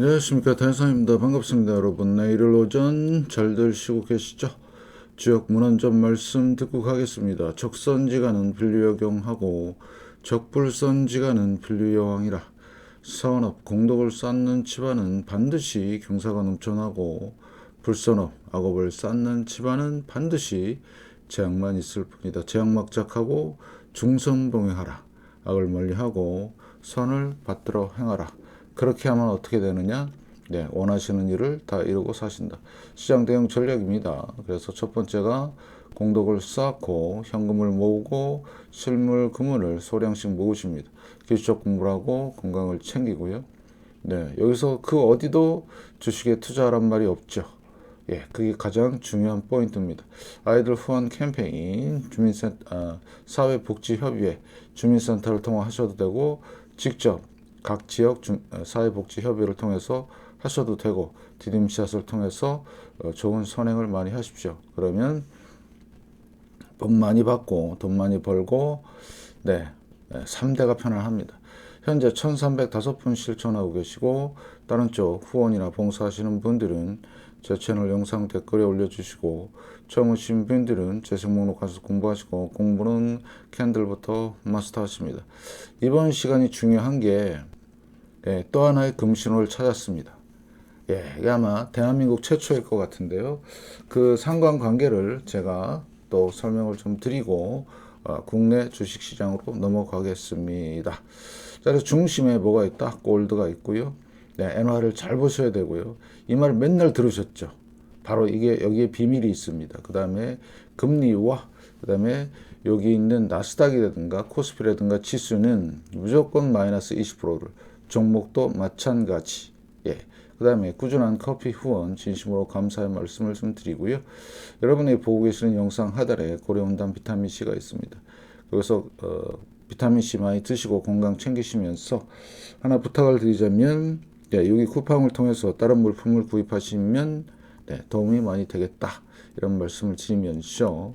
안녕하십니까. 대상입니다. 반갑습니다 여러분. 내일 오전 잘들 쉬고 계시죠? 지역 문헌점 말씀 듣고 가겠습니다. 적선지가는 분류여경하고 적불선지가는 분류여왕이라 선업 공덕을 쌓는 집안은 반드시 경사가 넘쳐나고 불선업 악업을 쌓는 집안은 반드시 재앙만 있을 뿐이다. 재앙막작하고 중선봉행하라. 악을 멀리하고 선을 받들어 행하라 그렇게 하면 어떻게 되느냐? 네, 원하시는 일을 다 이루고 사신다. 시장 대응 전략입니다. 그래서 첫 번째가 공덕을 쌓고 현금을 모으고 실물 금은을 소량씩 모으십니다. 기술적 공부를 하고 건강을 챙기고요. 네, 여기서 그 어디도 주식에 투자하란 말이 없죠. 예, 그게 가장 중요한 포인트입니다. 아이들 후원 캠페인, 주민센 아, 사회복지협의회, 주민센터를 통화 하셔도 되고 직접 각 지역 중, 어, 사회복지협의회를 통해서 하셔도 되고 디딤샷을 통해서 어, 좋은 선행을 많이 하십시오. 그러면 복 많이 받고 돈 많이 벌고 네, 3대가 편안합니다. 현재 1305분 실천하고 계시고 다른 쪽 후원이나 봉사하시는 분들은 제 채널 영상 댓글에 올려주시고 처음 오신 분들은 재생 목록 가서 공부하시고 공부는 캔들부터 마스터하십니다. 이번 시간이 중요한 게 예, 또 하나의 금신호를 찾았습니다. 예, 이게 아마 대한민국 최초일 것 같은데요. 그 상관관계를 제가 또 설명을 좀 드리고 어, 국내 주식시장으로 넘어가겠습니다. 자, 중심에 뭐가 있다? 골드가 있고요. 네, 엔화를 잘 보셔야 되고요. 이 말 맨날 들으셨죠? 바로 이게 여기에 비밀이 있습니다. 그 다음에 금리와 그 다음에 여기 있는 나스닥이라든가 코스피라든가 지수는 무조건 마이너스 20%를 종목도 마찬가지. 예. 그 다음에 꾸준한 커피 후원 진심으로 감사의 말씀을 좀 드리고요. 여러분이 보고 계시는 영상 하단에 고려온단 비타민C가 있습니다. 그래서 어, 비타민C 많이 드시고 건강 챙기시면서 하나 부탁을 드리자면 예, 여기 쿠팡을 통해서 다른 물품을 구입하시면 네, 도움이 많이 되겠다. 이런 말씀을 드리면서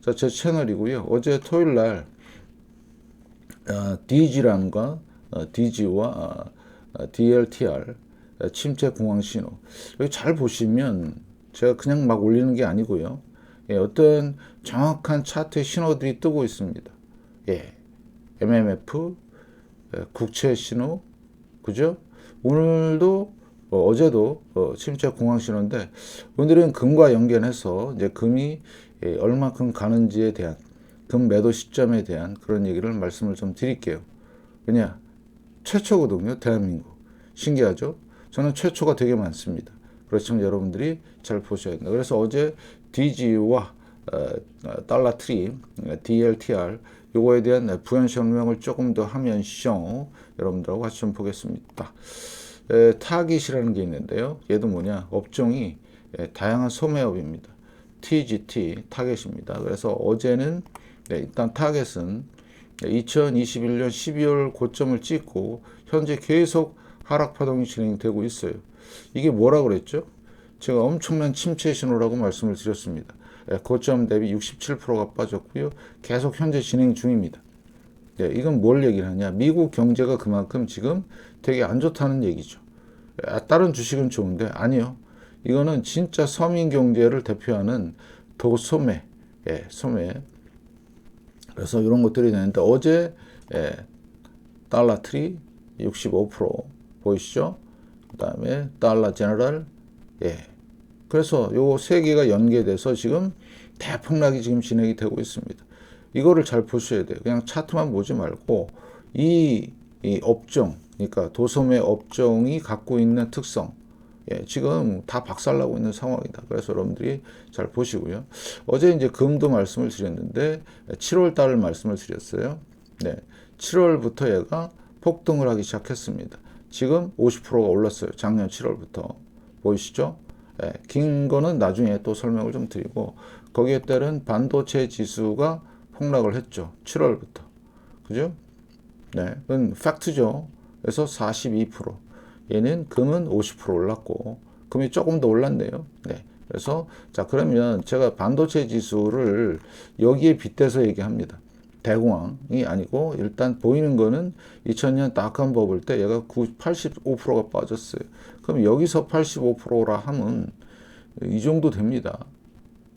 자, 제 채널이고요. 어제 토요일 날 어, 디지란과 어, DG와 어, 어, DLTR 어, 침체 공황 신호 여기 잘 보시면 제가 그냥 막 올리는 게 아니고요. 예, 어떤 정확한 차트의 신호들이 뜨고 있습니다. 예, MMF, 예, 국채 신호, 그죠? 오늘도 어, 어제도 어, 침체 공황 신호인데 오늘은 금과 연결해서 이제 금이 예, 얼마큼 가는지에 대한 금 매도 시점에 대한 그런 얘기를 말씀을 좀 드릴게요. 왜냐 최초거든요, 대한민국. 신기하죠? 저는 최초가 되게 많습니다. 그렇지만 여러분들이 잘 보셔야 된다. 그래서 어제 DG와 어, 어, 달러 트리, DLTR 요거에 대한 부연 설명을 조금 더 하면서 여러분들하고 같이 좀 보겠습니다. 에, 타깃이라는 게 있는데요. 얘도 뭐냐? 업종이 에, 다양한 소매업입니다. TGT 타겟입니다. 그래서 어제는 네, 일단 타겟은 2021년 12월 고점을 찍고 현재 계속 하락 파동이 진행되고 있어요. 이게 뭐라 그랬죠? 제가 엄청난 침체 신호라고 말씀을 드렸습니다. 예, 고점 대비 67%가 빠졌고요. 계속 현재 진행 중입니다. 네, 이건 뭘 얘기를 하냐? 미국 경제가 그만큼 지금 되게 안 좋다는 얘기죠. 아, 다른 주식은 좋은데 아니요. 이거는 진짜 서민 경제를 대표하는 도소매, 예, 소매. 그래서 이런 것들이 되는데 어제 예, 달러 트리 65% 보이시죠? 그 다음에 달러 제너럴 예. 그래서 요 세 개가 연계돼서 지금 대폭락이 지금 진행이 되고 있습니다. 이거를 잘 보셔야 돼요. 그냥 차트만 보지 말고 이, 이 업종, 그러니까 도소매 업종이 갖고 있는 특성, 예, 지금 다 박살나고 있는 상황이다. 그래서 여러분들이 잘 보시고요. 어제 이제 금도 말씀을 드렸는데 7월 달을 말씀을 드렸어요. 네. 7월부터 얘가 폭등을 하기 시작했습니다. 지금 50%가 올랐어요. 작년 7월부터. 보이시죠? 예, 긴 거는 나중에 또 설명을 좀 드리고 거기에 따른 반도체 지수가 폭락을 했죠. 7월부터. 그죠? 네. 그건 팩트죠. 그래서 42%. 얘는 금은 50% 올랐고 금이 조금 더 올랐네요. 네. 그래서 자 그러면 제가 반도체 지수를 여기에 빗대서 얘기합니다. 대공황이 아니고 일단 보이는 거는 2000년 닷컴 버블 때 얘가 85%가 빠졌어요. 그럼 여기서 85%라 하면 이 정도 됩니다.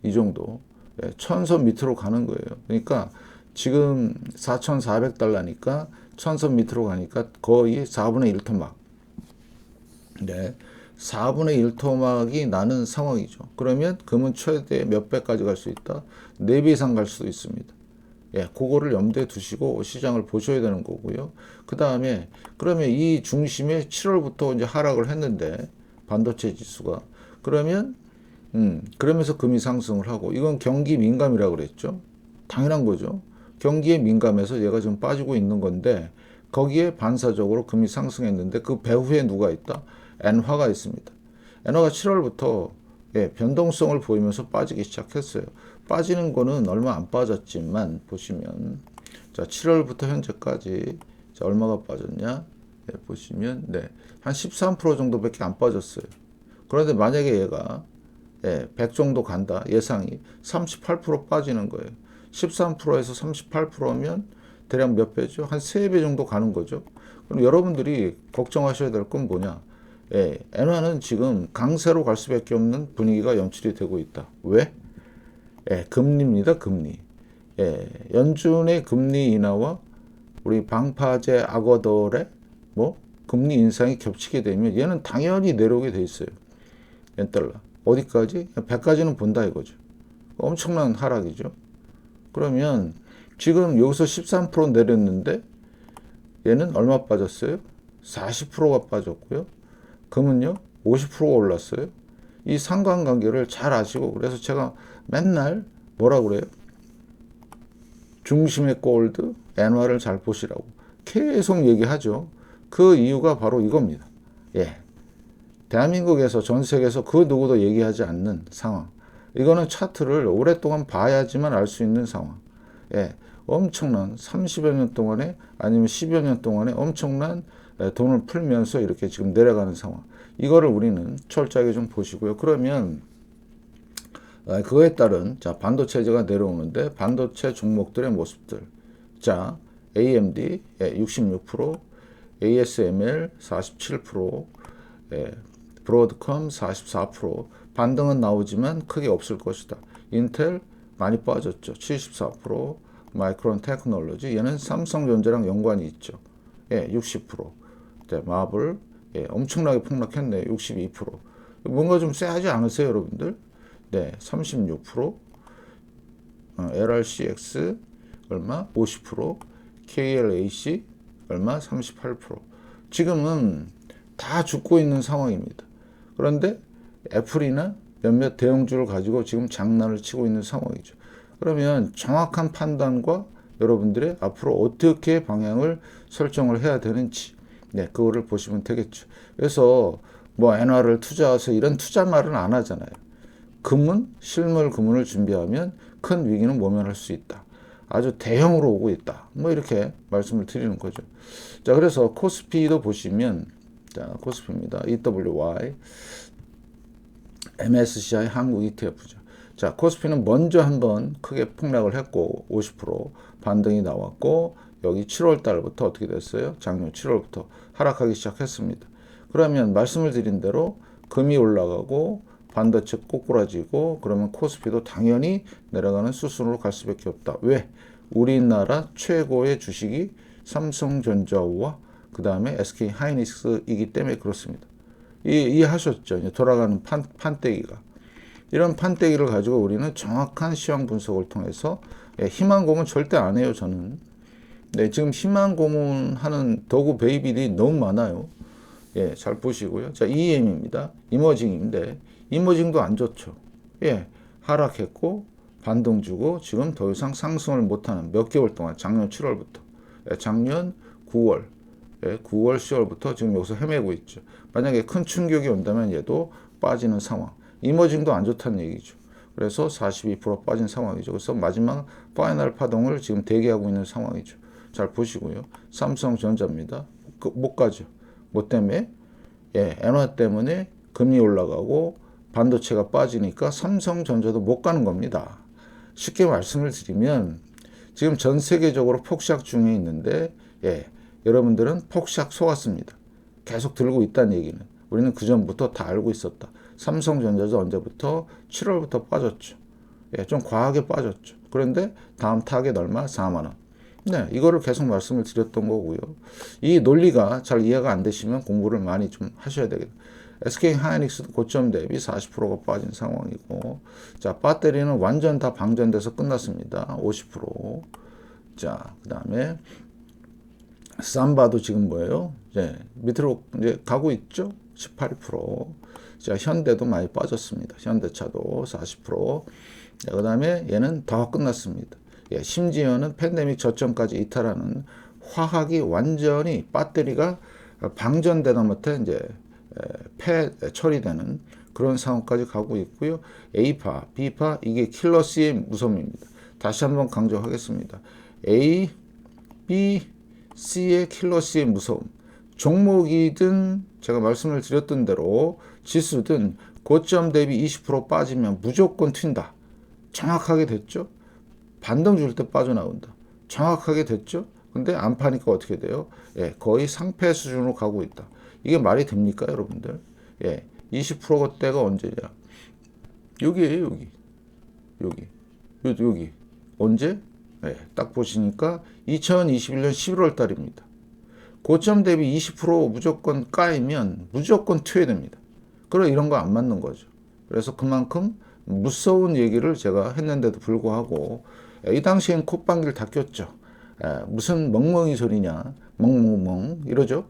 이 정도. 예, 천선 밑으로 가는 거예요. 그러니까 지금 4,400달러니까 천선 밑으로 가니까 거의 4분의 1 토막. 네. 4분의 1 토막이 나는 상황이죠. 그러면 금은 최대 몇 배까지 갈 수 있다? 4배 이상 갈 수도 있습니다. 예, 그거를 염두에 두시고 시장을 보셔야 되는 거고요. 그 다음에 그러면 이 중심에 7월부터 이제 하락을 했는데 반도체 지수가 그러면 음, 그러면서 금이 상승을 하고 이건 경기 민감이라고 그랬죠. 당연한 거죠. 경기에 민감해서 얘가 지금 빠지고 있는 건데 거기에 반사적으로 금이 상승했는데 그 배후에 누가 있다? 엔화가 있습니다. 엔화가 7월부터 예, 변동성을 보이면서 빠지기 시작했어요. 빠지는 거는 얼마 안 빠졌지만 보시면 자 7월부터 현재까지 자, 얼마가 빠졌냐? 예, 보시면 네, 한 13% 정도밖에 안 빠졌어요. 그런데 만약에 얘가 예, 100 정도 간다 예상이 38% 빠지는 거예요. 13%에서 38%면 대략 몇 배죠? 한 3배 정도 가는 거죠. 그럼 여러분들이 걱정하셔야 될 건 뭐냐? 예, 엔화는 지금 강세로 갈 수밖에 없는 분위기가 연출이 되고 있다. 왜? 예, 금리입니다. 금리. 예, 연준의 금리 인하와 우리 방파제 악어들의 뭐 금리 인상이 겹치게 되면 얘는 당연히 내려오게 돼 있어요. 엔달러. 어디까지? 100까지는 본다 이거죠. 엄청난 하락이죠. 그러면 지금 여기서 13% 내렸는데 얘는 얼마 빠졌어요? 40%가 빠졌고요. 금은요 50%가 올랐어요. 이 상관관계를 잘 아시고 그래서 제가 맨날 뭐라 그래요? 중심의 골드, 엔화를 잘 보시라고 계속 얘기하죠. 그 이유가 바로 이겁니다. 예. 대한민국에서 전 세계에서 그 누구도 얘기하지 않는 상황. 이거는 차트를 오랫동안 봐야지만 알 수 있는 상황. 예. 엄청난 30여 년 동안에 아니면 10여 년 동안에 엄청난 예, 돈을 풀면서 이렇게 지금 내려가는 상황. 이거를 우리는 철저하게 좀 보시고요. 그러면 아, 그거에 따른 자 반도체제가 내려오는데 반도체 종목들의 모습들. 자 AMD 66%, ASML 47%, 예, 브로드컴 44%. 반등은 나오지만 크게 없을 것이다. 인텔 많이 빠졌죠. 74%, 마이크론 테크놀로지 얘는 삼성전자랑 연관이 있죠. 예, 60%. 네, 마블 예, 엄청나게 폭락했네요. 62%. 뭔가 좀 쎄하지 않으세요, 여러분들? 네, 36%. 어, LRCX 얼마? 50%. KLAC 얼마? 38%. 지금은 다 죽고 있는 상황입니다. 그런데 애플이나 몇몇 대형주를 가지고 지금 장난을 치고 있는 상황이죠. 그러면 정확한 판단과 여러분들의 앞으로 어떻게 방향을 설정을 해야 되는지 네, 그거를 보시면 되겠죠. 그래서 뭐 엔화를 투자해서 이런 투자 말은 안 하잖아요. 금은 실물 금은을 준비하면 큰 위기는 모면할 수 있다. 아주 대형으로 오고 있다. 뭐 이렇게 말씀을 드리는 거죠. 자, 그래서 코스피도 보시면 자, 코스피입니다. EWY MSCI 한국 ETF죠. 자, 코스피는 먼저 한번 크게 폭락을 했고 50% 반등이 나왔고 여기 7월 달부터 어떻게 됐어요? 작년 7월부터 하락하기 시작했습니다. 그러면 말씀을 드린 대로 금이 올라가고 반도체 꼬꾸라지고 그러면 코스피도 당연히 내려가는 수순으로 갈 수밖에 없다. 왜? 우리나라 최고의 주식이 삼성전자와 그 다음에 SK 하이닉스이기 때문에 그렇습니다. 이, 이해하셨죠? 돌아가는 판, 판때기가. 이런 판때기를 가지고 우리는 정확한 시황 분석을 통해서 예, 희망 고문 절대 안 해요, 저는. 네, 지금 희망 고문하는 도구 베이비들이 너무 많아요. 예, 잘 보시고요. 자, EM입니다. 이머징인데, 이머징도 안 좋죠. 예, 하락했고, 반등 주고, 지금 더 이상 상승을 못하는 몇 개월 동안, 작년 7월부터, 예, 작년 9월, 예, 9월, 10월부터 지금 여기서 헤매고 있죠. 만약에 큰 충격이 온다면 얘도 빠지는 상황. 이머징도 안 좋다는 얘기죠. 그래서 42% 빠진 상황이죠. 그래서 마지막 파이널 파동을 지금 대기하고 있는 상황이죠. 잘 보시고요. 삼성전자입니다. 그, 못 가죠. 뭐 때문에? 예, 엔화 때문에 금리 올라가고 반도체가 빠지니까 삼성전자도 못 가는 겁니다. 쉽게 말씀을 드리면 지금 전 세계적으로 폭삭 중에 있는데 예, 여러분들은 폭삭 속았습니다. 계속 들고 있다는 얘기는 우리는 그 전부터 다 알고 있었다. 삼성전자도 언제부터 7월부터 빠졌죠. 예, 좀 과하게 빠졌죠. 그런데 다음 타겟 얼마? 4만 원. 네, 이거를 계속 말씀을 드렸던 거고요. 이 논리가 잘 이해가 안 되시면 공부를 많이 좀 하셔야 되겠다. SK 하이닉스도 고점 대비 40%가 빠진 상황이고, 자, 배터리는 완전 다 방전돼서 끝났습니다. 50%. 자, 그 다음에 삼바도 지금 뭐예요? 이제 밑으로 이제 가고 있죠? 18%. 자, 현대도 많이 빠졌습니다. 현대차도 40%. 자, 그 다음에 얘는 더 끝났습니다. 예, 심지어는 팬데믹 저점까지 이탈하는 화학이 완전히 배터리가 방전되다 못해 이제 폐 처리되는 그런 상황까지 가고 있고요. A파, B파 이게 킬러 C의 무섬입니다. 다시 한번 강조하겠습니다. A, B, C의 킬러 C의 무서움. 종목이든 제가 말씀을 드렸던 대로 지수든 고점 대비 20% 빠지면 무조건 튄다. 정확하게 됐죠? 반등 줄 때 빠져나온다. 정확하게 됐죠? 근데 안 파니까 어떻게 돼요? 예, 거의 상패 수준으로 가고 있다. 이게 말이 됩니까, 여러분들? 예, 20%대가 언제냐? 여기에요, 여기. 여기. 요, 여기. 언제? 예, 딱 보시니까 2021년 11월 달입니다. 고점 대비 20% 무조건 까이면 무조건 튀어야 됩니다. 그래 이런 거 안 맞는 거죠. 그래서 그만큼 무서운 얘기를 제가 했는데도 불구하고 이 당시엔 콧방귀를 다 꼈죠. 에, 무슨 멍멍이 소리냐, 멍멍멍 이러죠.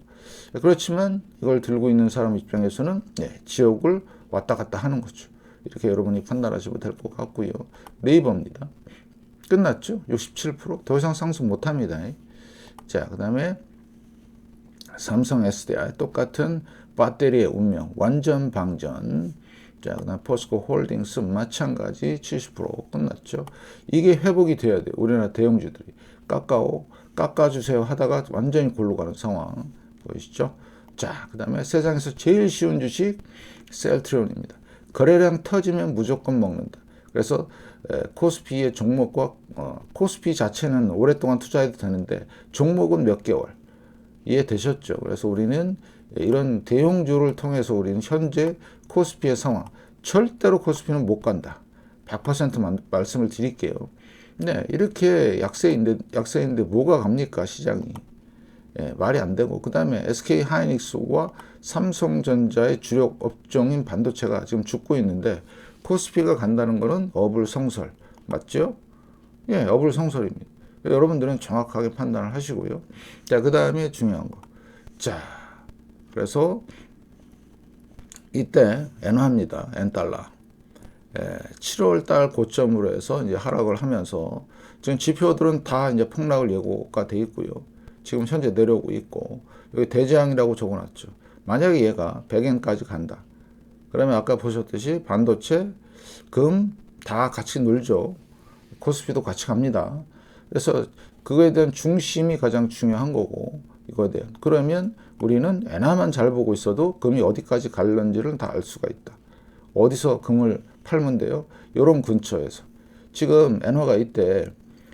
그렇지만 이걸 들고 있는 사람 입장에서는 네, 지옥을 왔다 갔다 하는 거죠. 이렇게 여러분이 판단하시면 될 것 같고요. 네이버입니다. 끝났죠? 67%더 이상 상승 못합니다. 자, 그 다음에 삼성 SDI 똑같은 배터리의 운명 완전 방전. 자, 그다음 포스코 홀딩스 마찬가지 70% 끝났죠. 이게 회복이 돼야 돼요. 우리나라 대형주들이 깎아오 깎아 주세요 하다가 완전히 골로 가는 상황 보이시죠? 자, 그다음에 세상에서 제일 쉬운 주식 셀트리온입니다. 거래량 터지면 무조건 먹는다. 그래서 에, 코스피의 종목과 어, 코스피 자체는 오랫동안 투자해도 되는데 종목은 몇 개월 이해되셨죠? 그래서 우리는 이런 대형주를 통해서 우리는 현재 코스피의 상황 절대로 코스피는 못 간다. 100% 말씀을 드릴게요. 네, 이렇게 약세인데 약세인데 뭐가 갑니까 시장이? 예, 말이 안 되고 그 다음에 SK 하이닉스와 삼성전자의 주력 업종인 반도체가 지금 죽고 있는데 코스피가 간다는 것은 어불성설 맞죠? 예, 어불성설입니다. 여러분들은 정확하게 판단을 하시고요. 자, 그 다음에 중요한 거. 자, 그래서 이때 엔화입니다. 엔달러. 예, 7월 달 고점으로 해서 이제 하락을 하면서 지금 지표들은 다 이제 폭락을 예고가 돼 있고요. 지금 현재 내려오고 있고 여기 대재앙이라고 적어놨죠. 만약에 얘가 100엔까지 간다. 그러면 아까 보셨듯이 반도체, 금 다 같이 놀죠. 코스피도 같이 갑니다. 그래서 그거에 대한 중심이 가장 중요한 거고 이거에 대한 그러면 우리는 엔화만 잘 보고 있어도 금이 어디까지 갈는지를 다 알 수가 있다. 어디서 금을 팔면 돼요? 요런 근처에서 지금 엔화가 이때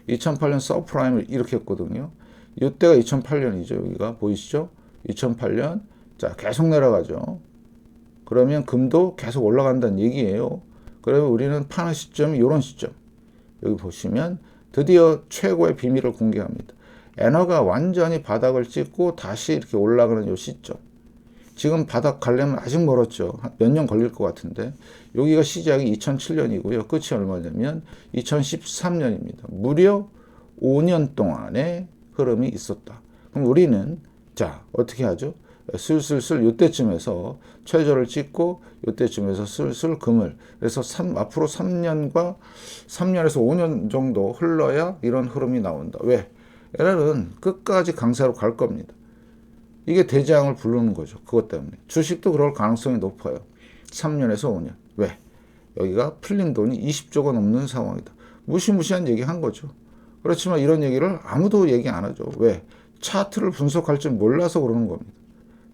2008년 서프라임을 했거든요. 이때가 2008년이죠. 여기가 보이시죠? 2008년 자 계속 내려가죠. 그러면 금도 계속 올라간다는 얘기예요. 그러면 우리는 파는 시점이 이런 시점. 여기 보시면 드디어 최고의 비밀을 공개합니다. 엔화가 완전히 바닥을 찍고 다시 이렇게 올라가는 이 시점. 지금 바닥 가려면 아직 멀었죠. 몇 년 걸릴 것 같은데 여기가 시작이 2007년이고요. 끝이 얼마냐면 2013년입니다. 무려 5년 동안의 흐름이 있었다. 그럼 우리는 자 어떻게 하죠? 슬슬슬 이때쯤에서 최저를 찍고 이때쯤에서 슬슬 금을 그래서 3, 앞으로 3년과 3년에서 5년 정도 흘러야 이런 흐름이 나온다. 왜? 얘네는 끝까지 강세로 갈 겁니다. 이게 대장을 부르는 거죠. 그것 때문에. 주식도 그럴 가능성이 높아요. 3년에서 5년. 왜? 여기가 풀린 돈이 20조가 넘는 상황이다. 무시무시한 얘기 한 거죠. 그렇지만 이런 얘기를 아무도 얘기 안 하죠. 왜? 차트를 분석할 줄 몰라서 그러는 겁니다.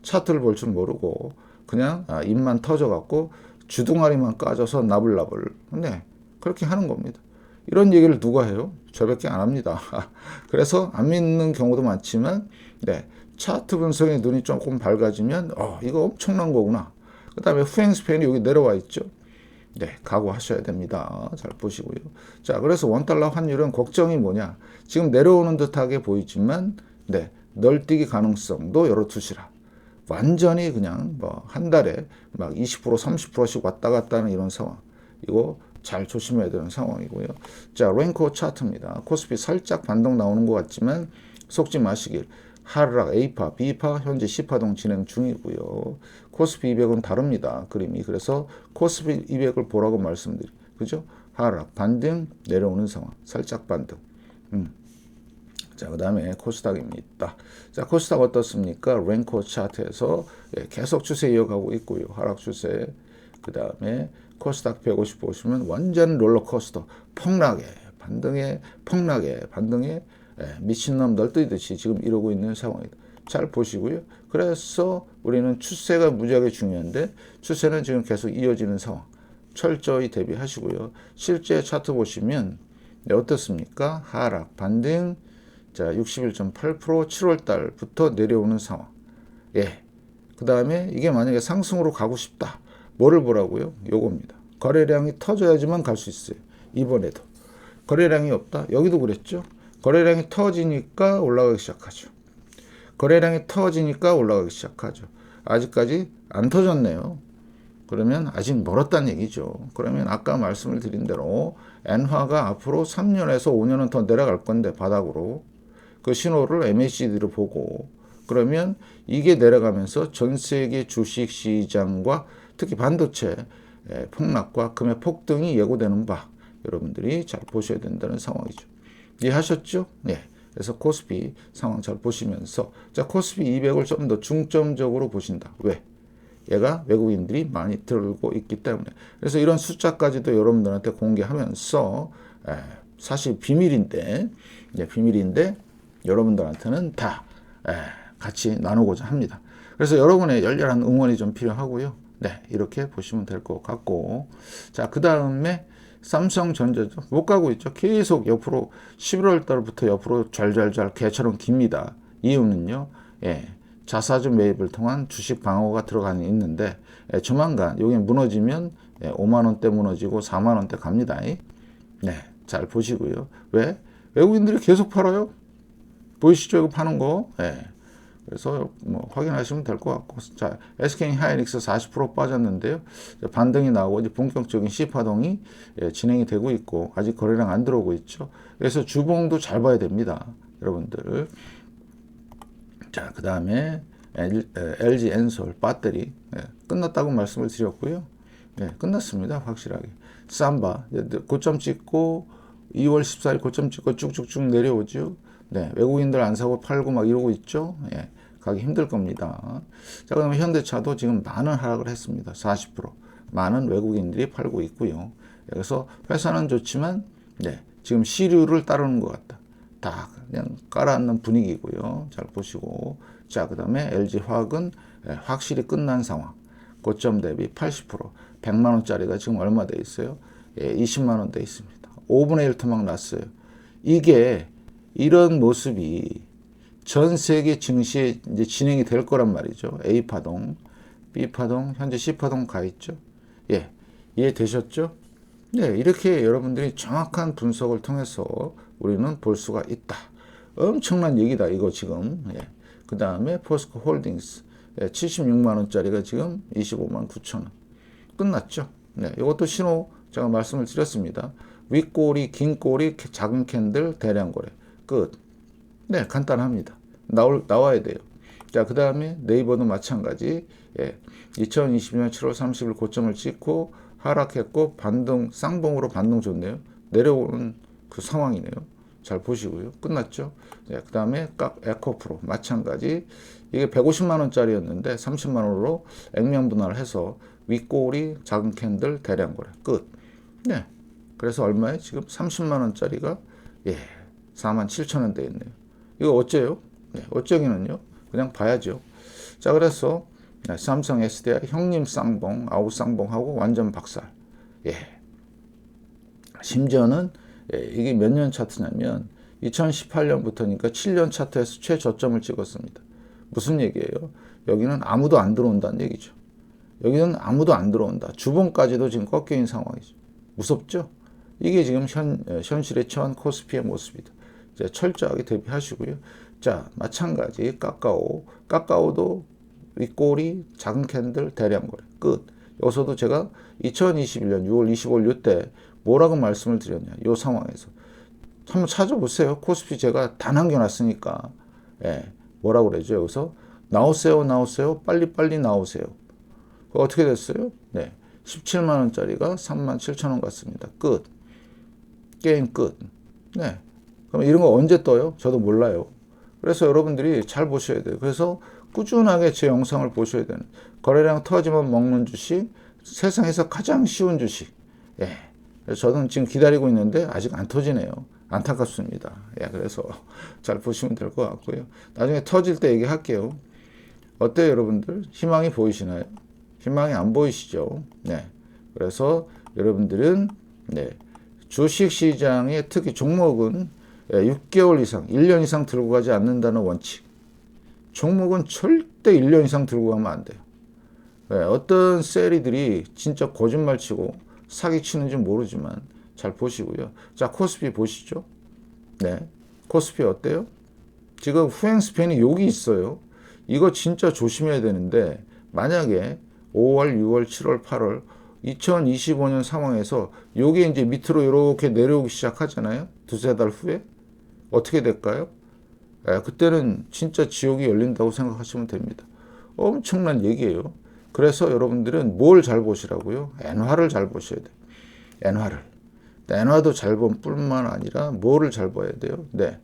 차트를 볼 줄 모르고 그냥 아, 입만 터져갖고 주둥아리만 까져서 나불나불. 네, 그렇게 하는 겁니다. 이런 얘기를 누가 해요? 저밖에 안 합니다. 그래서 안 믿는 경우도 많지만, 네, 차트 분석에 눈이 조금 밝아지면 어 이거 엄청난 거구나. 그 다음에 후행 스팬이 여기 내려와 있죠. 네, 각오하셔야 됩니다. 잘 보시고요. 자, 그래서 원달러 환율은 걱정이 뭐냐? 지금 내려오는 듯하게 보이지만, 네, 널뛰기 가능성도 열어두시라. 완전히 그냥 뭐 한 달에 막 20% 30%씩 왔다 갔다 하는 이런 상황. 이거 잘 조심해야 되는 상황이고요. 자, 랭코 차트입니다. 코스피 살짝 반동 나오는 것 같지만 속지 마시길. 하락 A파, B파 현재 C파동 진행 중이고요. 코스피 200은 다릅니다. 그림이. 그래서 코스피 200을 보라고 말씀드리. 그죠? 하락, 반등, 내려오는 상황. 살짝 반등. 음. 자, 그 다음에 코스닥입니다. 자, 코스닥 어떻습니까? 랭코 차트에서 예, 계속 추세 이어가고 있고요. 하락 추세. 그 다음에 코스닥 150 보시면 완전 롤러코스터. 폭락에, 반등에, 폭락에, 반등에 예, 미친놈 널뛰듯이 지금 이러고 있는 상황이다. 잘 보시고요. 그래서 우리는 추세가 무지하게 중요한데 추세는 지금 계속 이어지는 상황. 철저히 대비하시고요. 실제 차트 보시면 네, 어떻습니까? 하락, 반등, 자 61.8% 7월 달부터 내려오는 상황. 예. 그 다음에 이게 만약에 상승으로 가고 싶다. 뭐를 보라고요? 요겁니다. 거래량이 터져야지만 갈 수 있어요. 이번에도. 거래량이 없다. 여기도 그랬죠. 거래량이 터지니까 올라가기 시작하죠. 거래량이 터지니까 올라가기 시작하죠. 아직까지 안 터졌네요. 그러면 아직 멀었다는 얘기죠. 그러면 아까 말씀을 드린 대로 엔화가 앞으로 3년에서 5년은 더 내려갈 건데 바닥으로 그 신호를 MACD로 보고 그러면 이게 내려가면서 전 세계 주식 시장과 특히 반도체 폭락과 금의 폭등이 예고되는 바 여러분들이 잘 보셔야 된다는 상황이죠. 이해하셨죠? 네. 그래서 코스피 상황 잘 보시면서 자 코스피 200을 좀 더 중점적으로 보신다. 왜? 얘가 외국인들이 많이 들고 있기 때문에 그래서 이런 숫자까지도 여러분들한테 공개하면서 에, 사실 비밀인데 네, 비밀인데 여러분들한테는 다 에, 같이 나누고자 합니다. 그래서 여러분의 열렬한 응원이 좀 필요하고요. 네 이렇게 보시면 될 것 같고 자 그 다음에 삼성전자죠. 못 가고 있죠. 계속 옆으로 11월 달부터 옆으로 잘잘잘 개처럼 깁니다. 이유는요. 예. 자사주 매입을 통한 주식 방어가 들어가는 있는데 예, 조만간 여기 무너지면 예, 5만 원대 무너지고 4만 원대 갑니다. 네, 잘 보시고요. 왜 외국인들이 계속 팔아요? 보이시죠? 이거 파는 거. 예. 그래서 뭐 확인하시면 될 것 같고 자 SK 하이닉스 40% 빠졌는데요. 반등이 나오고 이제 본격적인 C파동이 예, 진행이 되고 있고 아직 거래량 안 들어오고 있죠. 그래서 주봉도 잘 봐야 됩니다 여러분들. 자그 다음에 LG 엔솔 배터리 예, 끝났다고 말씀을 드렸고요. 예, 끝났습니다 확실하게. 삼바 고점 찍고 2월 14일 고점 찍고 쭉쭉쭉 내려오죠 네, 외국인들 안 사고 팔고 막 이러고 있죠. 예. 가기 힘들 겁니다. 자, 그러면 현대차도 지금 많은 하락을 했습니다. 40%. 많은 외국인들이 팔고 있고요. 그래서 회사는 좋지만, 네, 지금 시류를 따르는 것 같다. 다 그냥 깔아앉는 분위기고요. 잘 보시고. 자, 그 다음에 LG화학은 네, 확실히 끝난 상황. 고점 대비 80%. 100만 원짜리가 지금 얼마 돼 있어요? 예, 20만 원 돼 있습니다. 5분의 1 토막 났어요. 이게 이런 모습이 전 세계 증시에 이제 진행이 될 거란 말이죠. A 파동, B 파동, 현재 C 파동 가 있죠. 예, 이해되셨죠? 네, 이렇게 여러분들이 정확한 분석을 통해서 우리는 볼 수가 있다. 엄청난 얘기다, 이거 지금. 예. 그 다음에 포스코 홀딩스. 예, 76만 원짜리가 지금 25만 9천 원. 끝났죠. 네, 이것도 신호 제가 말씀을 드렸습니다. 윗꼬리, 긴 꼬리, 작은 캔들, 대량 거래. 끝. 네, 간단합니다. 나올, 나와야 돼요. 자, 그 다음에 네이버도 마찬가지. 예, 2020년 7월 30일 고점을 찍고 하락했고 반등, 쌍봉으로 반등 좋네요. 내려오는 그 상황이네요. 잘 보시고요. 끝났죠? 예, 그 다음에 깍 에코프로 마찬가지. 이게 150만 원짜리였는데 30만 원으로 액면 분할을 해서 윗꼬리, 작은 캔들, 대량 거래. 끝. 네. 그래서 얼마에 지금 30만 원짜리가 예, 4만 7천 원돼 있네요. 이거 어째요? 네, 어쩌기는요? 그냥 봐야죠. 자, 그래서 네, 삼성 SDI 형님 쌍봉, 아우 쌍봉하고 완전 박살. 예. 심지어는 예, 이게 몇 년 차트냐면 2018년부터니까 7년 차트에서 최저점을 찍었습니다. 무슨 얘기예요? 여기는 아무도 안 들어온다는 얘기죠. 여기는 아무도 안 들어온다. 주봉까지도 지금 꺾여 있는 상황이죠. 무섭죠? 이게 지금 현, 어, 현실의 처한 코스피의 모습이다. 철저하게 대비하시고요. 자, 마찬가지 까까오. 까까오도 윗꼬리, 작은 캔들, 대량 거래. 끝. 여기서도 제가 2021년 6월 25일 이때 뭐라고 말씀을 드렸냐. 이 상황에서. 한번 찾아보세요. 코스피 제가 다 남겨놨으니까. 예. 뭐라고 그러죠. 여기서 나오세요, 나오세요. 빨리빨리 나오세요. 어떻게 됐어요? 네. 17만 원짜리가 3만 7천 원 같습니다. 끝. 게임 끝. 네. 그럼 이런 거 언제 떠요? 저도 몰라요. 그래서 여러분들이 잘 보셔야 돼요. 그래서 꾸준하게 제 영상을 보셔야 되는 거래량 터지면 먹는 주식, 세상에서 가장 쉬운 주식. 예. 저는 지금 기다리고 있는데 아직 안 터지네요. 안타깝습니다. 예, 그래서 잘 보시면 될 것 같고요. 나중에 터질 때 얘기할게요. 어때요, 여러분들? 희망이 보이시나요? 희망이 안 보이시죠? 네. 그래서 여러분들은 네. 주식 시장의 특히 종목은 6개월 이상, 1년 이상 들고 가지 않는다는 원칙. 종목은 절대 1년 이상 들고 가면 안 돼요. 네, 어떤 세리들이 진짜 거짓말 치고 사기 치는지 모르지만 잘 보시고요. 자, 코스피 보시죠. 네. 코스피 어때요? 지금 후행 스팬이 여기 있어요. 이거 진짜 조심해야 되는데 만약에 5월, 6월, 7월, 8월 2025년 상황에서 요게 이제 밑으로 이렇게 내려오기 시작하잖아요. 두세 달 후에 어떻게 될까요? 예, 그때는 진짜 지옥이 열린다고 생각하시면 됩니다. 엄청난 얘기예요. 그래서 여러분들은 뭘 잘 보시라고요? 엔화를 잘 보셔야 돼요. 엔화를. 엔화도 잘 본 뿐만 아니라 뭐를 잘 봐야 돼요? 네.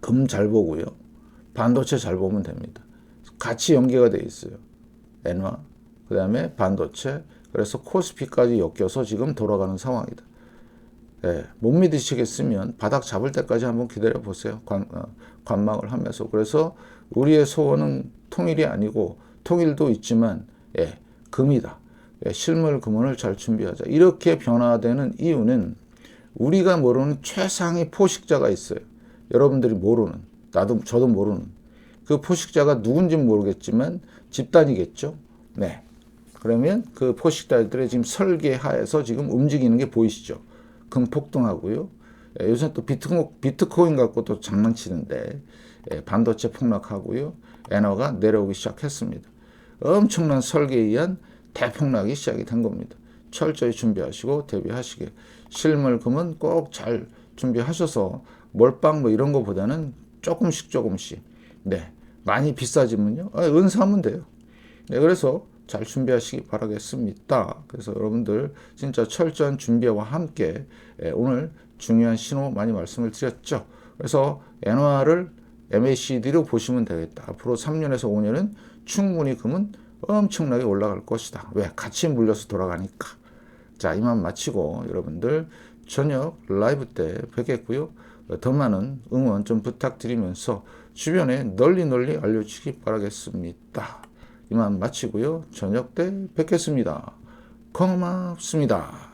금 잘 보고요. 반도체 잘 보면 됩니다. 같이 연계가 돼 있어요. 엔화, 그 다음에 반도체, 그래서 코스피까지 엮여서 지금 돌아가는 상황이다. 예, 못 믿으시겠으면 바닥 잡을 때까지 한번 기다려 보세요. 관, 어, 관망을 하면서. 그래서 우리의 소원은 통일이 아니고 통일도 있지만 예, 금이다. 예, 실물 금원을 잘 준비하자. 이렇게 변화되는 이유는 우리가 모르는 최상의 포식자가 있어요. 여러분들이 모르는, 나도 저도 모르는 그 포식자가 누군지 모르겠지만 집단이겠죠. 네. 그러면 그 포식자들의 지금 설계하에서 지금 움직이는 게 보이시죠? 금 폭등하고요. 예, 요새 또 비트코, 비트코 인 갖고 또 장난치는데 예, 반도체 폭락하고요. 엔화가 내려오기 시작했습니다. 엄청난 설계에 의한 대폭락이 시작이 된 겁니다. 철저히 준비하시고 대비하시게. 실물금은 꼭 잘 준비하셔서 몰빵 뭐 이런 거보다는 조금씩 조금씩 네 많이 비싸지면요 아, 은사하면 돼요. 네 그래서 잘 준비하시기 바라겠습니다. 그래서 여러분들 진짜 철저한 준비와 함께 예, 오늘 중요한 신호 많이 말씀을 드렸죠. 그래서 엔화를 MACD로 보시면 되겠다. 앞으로 3년에서 5년은 충분히 금은 엄청나게 올라갈 것이다. 왜? 같이 물려서 돌아가니까. 자, 이만 마치고 여러분들 저녁 라이브 때 뵙겠고요. 더 많은 응원 좀 부탁드리면서 주변에 널리 널리 알려주시기 바라겠습니다. 이만 마치고요. 저녁 때 뵙겠습니다. 고맙습니다.